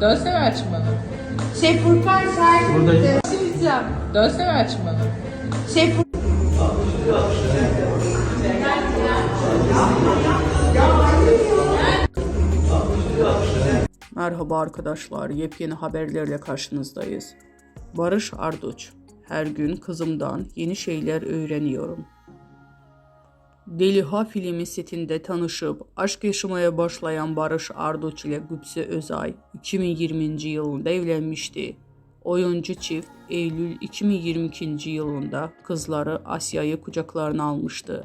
Dönsene açmanı. Şey Furkan Şahin. Buradayım. Diyeceğim. Dönsene açmanı. Şey Fur- Merhaba arkadaşlar, yepyeni haberlerle karşınızdayız. Barış Arduç, her gün kızımdan yeni şeyler öğreniyorum. Deliha filmi setinde tanışıp aşk yaşamaya başlayan Barış Arduç ile Gupse Özay 2020 yılında evlenmişti. Oyuncu çift Eylül 2022 yılında kızları Asya'yı kucaklarına almıştı.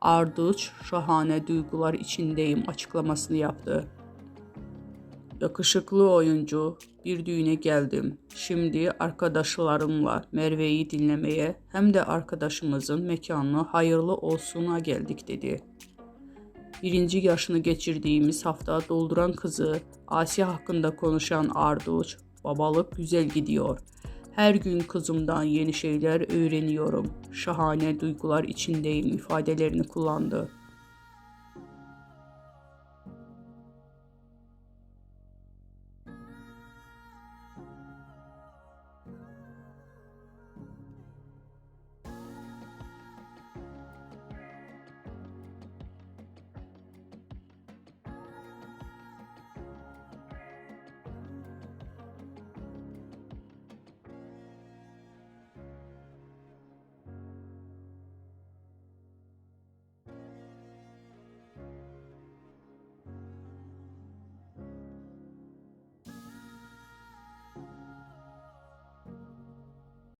Arduç, şahane duygular içindeyim açıklamasını yaptı. Yakışıklı oyuncu, bir düğüne geldim. Şimdi arkadaşlarımla Merve'yi dinlemeye hem de arkadaşımızın mekanı hayırlı olsuna geldik dedi. Birinci yaşını geçirdiğimiz hafta dolduran kızı Asya hakkında konuşan Arduç, babalık güzel gidiyor. Her gün kızımdan yeni şeyler öğreniyorum. Şahane duygular içindeyim ifadelerini kullandı.